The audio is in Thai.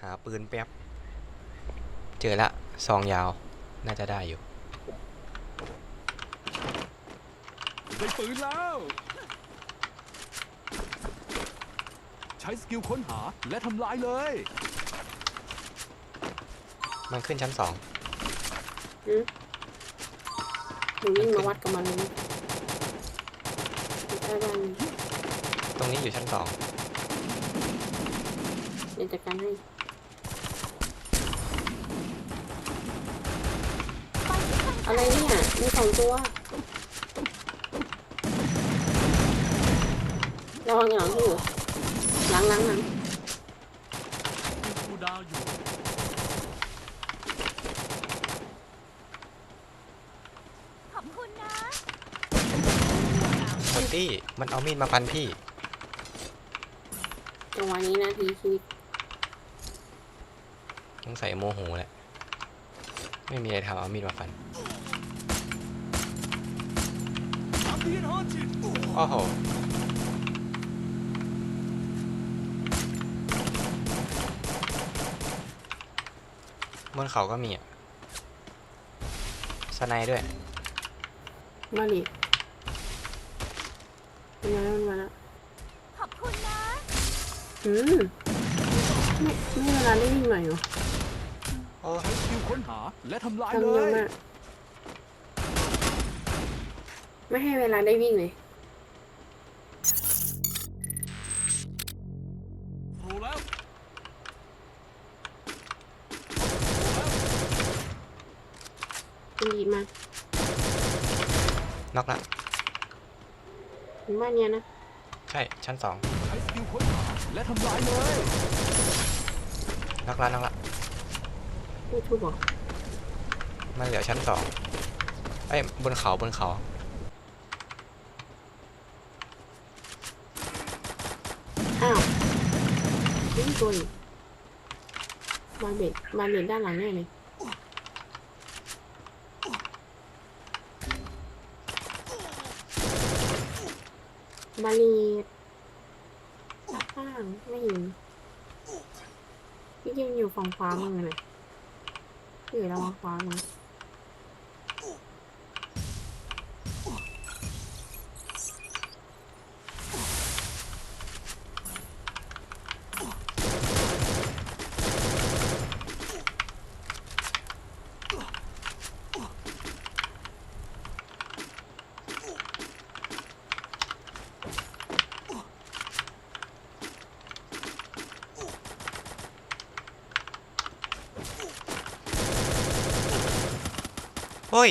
หาปืนแป๊บ เจอละซองยาว น่าจะได้อยู่ได้ปืนแล้ว ใช้สกิลค้นหาและทำลายเลย มันขึ้นชั้นสองหืมหนูวิ่งมาวัดกับมันเลยอยู่ใต้บ้านนี่ตรงนี้อยู่ชั้นสอง เดี๋ยวจัดการให้ อะไรเนี่ยมีสองตัวระวังหลังพี่อยู่หลังหลังหลังกูดาวอยู่ขอบคุณนะคนตี้มันเอามีดมาฟันพี่ จังหวะนี้นะทีชีวิตต้องใส่โมโหแหละ ไม่มีอะไรทำเอามีดมาฟัน โอ้โหบนเขาก็มีอะสไนด์ด้วย มาดิเป็นไงมันมาแล้วขอบคุณนะ อืมไม่ไม่เวลาได้วิ่งหน่อยเหรอโอ้ใช้สกิลค้นหาและทำลายทำเลเยอะย มาก ไม่ให้เวลาได้วิ่งเลยรู้แล้วคุณดีดมาน็อกละถึงบ้านเนี้ยนะ ใช่ ชั้นสองใช้สกิลค้นหาและทำลายเลยน็อกละน็อกละพูดทุบเหรอมันเหลือชั้นสองเอ้ยบนเขาบนเขา อ้าวิ่งตัวอีกมาเบ็ดมาเบ็ดด้านหลังแน่เลยบาลีข้างไม่เห็นพี่ยิงอยู่ฝั่งขวามือเลยพี่อยู่ระวังขวามือ เฮ้ย